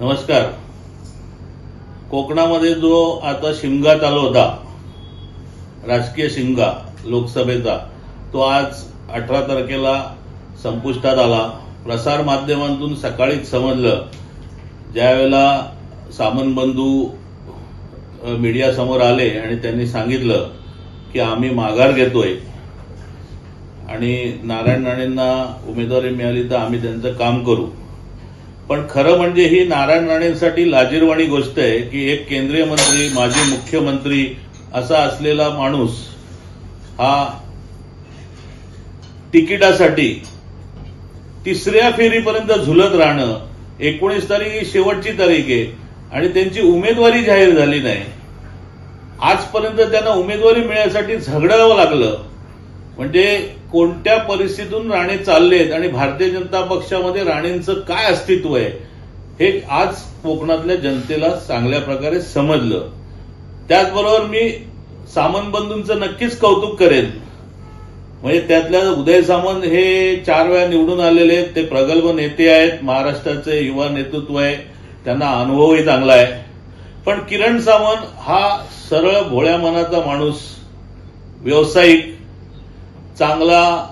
नमस्कार. कोकणामध्ये जो आता शिमगा चालू होता राजकीय शिमगा लोकसभेचा तो आज अठरा तारखेला संपुष्टात आला. प्रसार माध्यमांतून सकाळीच समजलं ज्यावेळेला सामन बंधू मीडियासमोर आले आणि त्यांनी सांगितलं की आम्ही माघार घेतोय. आणि नारायण राणेंना उमेदवारी मिळाली तर आम्ही त्यांचं काम करू. पण खरं म्हणजे ही नारायण राणेंसाठी लाजीरवाणी गोष्ट आहे की एक केंद्रीय मंत्री माजी मुख्यमंत्री असा असलेला माणूस हा तिकिटासाठी तिसऱ्या फेरीपर्यंत झुलत राहणं एकोणीस तारीख ही शेवटची तारीख आहे आणि त्यांची उमेदवारी जाहीर झाली नाही. आजपर्यंत त्यांना उमेदवारी मिळण्यासाठी झगडावं लागलं. म्हणजे कोणत्या परिस्थितीतून राणे चाललेत आणि भारतीय जनता पक्षामध्ये राणेंचं काय अस्तित्व आहे हे आज कोकणातल्या जनतेला चांगल्या प्रकारे समजलं. त्याचबरोबर मी सामंत बंधूंचं नक्कीच कौतुक करेन. म्हणजे त्यातल्या उदय सामंत हे चार वेळा निवडून आलेले आहेत ते प्रगल्भ नेते आहेत महाराष्ट्राचे युवा नेतृत्व आहे त्यांना अनुभवही चांगला आहे. पण किरण सावंत हा सरळ भोळ्या मनाचा माणूस व्यावसायिक चांगला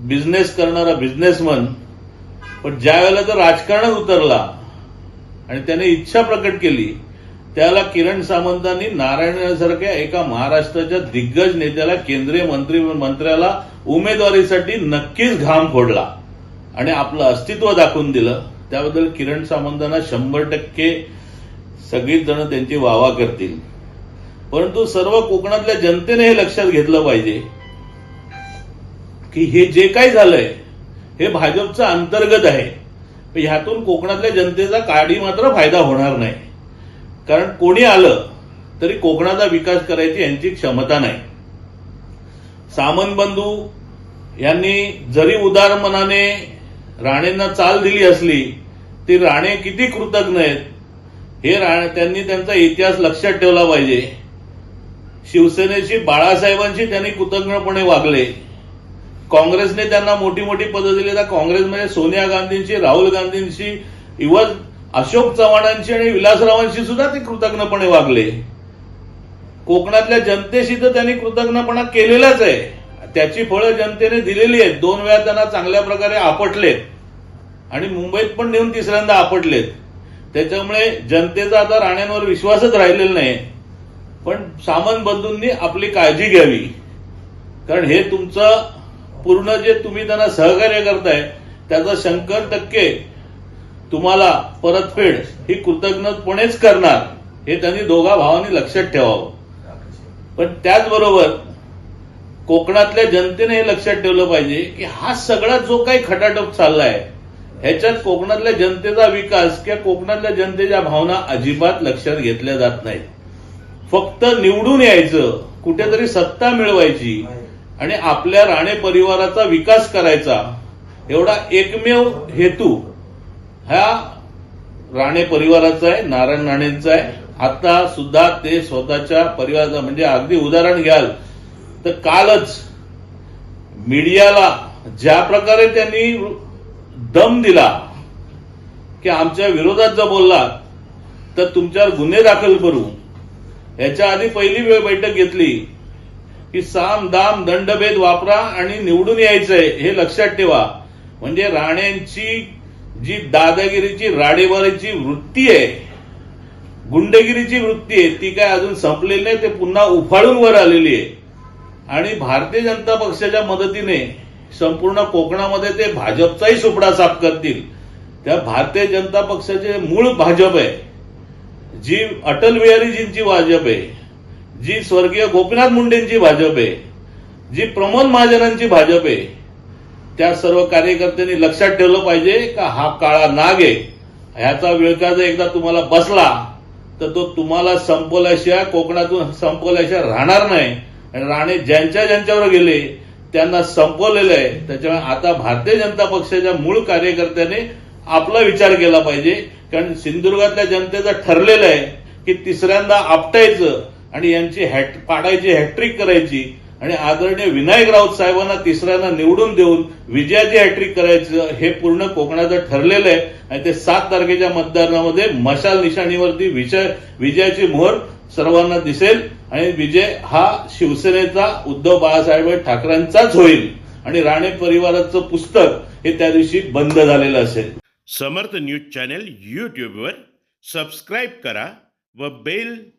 बिझनेस करणारा बिझनेसमन पण ज्या वेळेला जर राजकारणात उतरला आणि त्याने इच्छा प्रकट केली त्याला किरण सामंतांनी नारायणासारख्या एका महाराष्ट्राच्या दिग्गज नेत्याला केंद्रीय मंत्री मंत्र्याला उमेदवारीसाठी नक्कीच घाम फोडला आणि आपलं अस्तित्व दाखवून दिलं. त्याबद्दल किरण सामंतांना शंभर टक्के सगळीच जण त्यांची वावा करतील. परंतु सर्व कोकणातल्या जनतेने हे लक्षात घेतलं पाहिजे. की हे जे काही झालंय हे भाजपचं अंतर्गत आहे. ह्यातून कोकणातल्या जनतेचा काडी मात्र फायदा होणार नाही. कारण कोणी आलं तरी कोकणाचा विकास करायची यांची क्षमता नाही. सामंत बंधू यांनी जरी उदार मनाने राणेंना चाल दिली असली ती राणे किती कृतज्ञ आहेत हे राणे त्यांनी त्यांचा इतिहास लक्षात ठेवला पाहिजे. शिवसेनेशी बाळासाहेबांशी त्यांनी कृतज्ञपणे वागले. काँग्रेसने त्यांना मोठी मोठी पदं दिली. तर काँग्रेसमध्ये सोनिया गांधींशी राहुल गांधींशी इवन अशोक चव्हाणांशी आणि विलासरावांशी सुद्धा ते कृतज्ञपणे वागले. कोकणातल्या जनतेशी तर त्यांनी कृतज्ञपणा केलेलाच आहे. त्याची फळं जनतेने दिलेली आहेत. दोन वेळा त्यांना चांगल्या प्रकारे आपटलेत. आणि मुंबईत पण नेऊन तिसऱ्यांदा आपटलेत. त्याच्यामुळे जनतेचा आता राण्यांवर विश्वासच राहिलेला नाही. पण सामान बंधूंनी आपली काळजी घ्यावी. कारण हे तुमचं पूर्ण जे तुम्ही त्यांना सहकार्य करताय त्याचा शंकर टक्के तुम्हाला परतफेड ही कृतज्ञपणेच करणार. हे त्यांनी दोघा भावांनी लक्षात ठेवावं. पण त्याचबरोबर कोकणातल्या जनतेने हे लक्षात ठेवलं पाहिजे की हा सगळा जो काही खटाटोप चाललाय ह्याच्यात कोकणातल्या जनतेचा विकास किंवा कोकणातल्या जनतेच्या भावना अजिबात लक्षात घेतल्या जात नाहीत. फक्त निवडून यायचं कुठेतरी सत्ता मिळवायची आणि आपल्या राणे परिवाराचा विकास करायचा एवढा एकमेव हेतू हा राणे परिवाराचा आहे नारायण राणेंचा आहे. आता सुद्धा ते स्वतःच्या परिवाराचा म्हणजे अगदी उदाहरण घ्याल तर कालच मीडियाला ज्या प्रकारे त्यांनी दम दिला की आमच्या विरोधात जर बोललात तर तुमच्यावर गुन्हे दाखल करू. याच्या आधी पहिली वेळ बैठक घेतली की साम दाम दंडभेद वापरा आणि निवडून यायचंय हे लक्षात ठेवा. म्हणजे राण्यांची जी दादागिरीची राडेवारीची वृत्ती आहे गुंडगिरीची वृत्ती आहे ती काय अजून संपलेली नाही ते पुन्हा उफाळून वर आलेली आहे. आणि भारतीय जनता पक्षाच्या मदतीने संपूर्ण कोकणामध्ये ते भाजपचाही सुपडा साफ करतील. त्या भारतीय जनता पक्षाचे मूळ भाजप आहे. जी अटल बिहारीजींची भाजप आहे. जी स्वर्गीय गोपीनाथ मुंडेंची भाजप आहे जी प्रमोद महाजनांची भाजप आहे त्या सर्व कार्यकर्त्यांनी लक्षात ठेवलं पाहिजे का हा काळा नाग आहे. ह्याचा विळका जर एकदा तुम्हाला बसला तर तो तुम्हाला संपवल्याशिवाय कोकणातून संपवल्याशिवाय राहणार नाही. आणि राणे ज्यांच्या ज्यांच्यावर गेले त्यांना संपवलेलं आहे. त्याच्यामुळे आता भारतीय जनता पक्षाच्या मूळ कार्यकर्त्याने आपला विचार केला पाहिजे. कारण सिंधुदुर्गातल्या जनतेचं ठरलेलं आहे की तिसऱ्यांदा आपटायचं आणि यांची हॅट पाडायची हॅट्रिक करायची आणि आदरणीय विनायक राऊत साहेबांना तिसऱ्यांदा निवडून देऊन विजयाची हॅट्रिक करायचं हे पूर्ण कोकणाचं ठरलेलं आहे. आणि ते सात तारखेच्या मतदानामध्ये मशाल निशाणीवरती विजय विजयाची मोहर सर्वांना दिसेल. आणि विजय हा शिवसेनेचा उद्धव बाळासाहेब ठाकरेंचाच होईल. आणि राणे परिवाराचं पुस्तक हे त्या दिवशी बंद झालेलं असेल. समर्थ न्यूज चॅनेल यूट्यूबवर सबस्क्राईब करा व बेल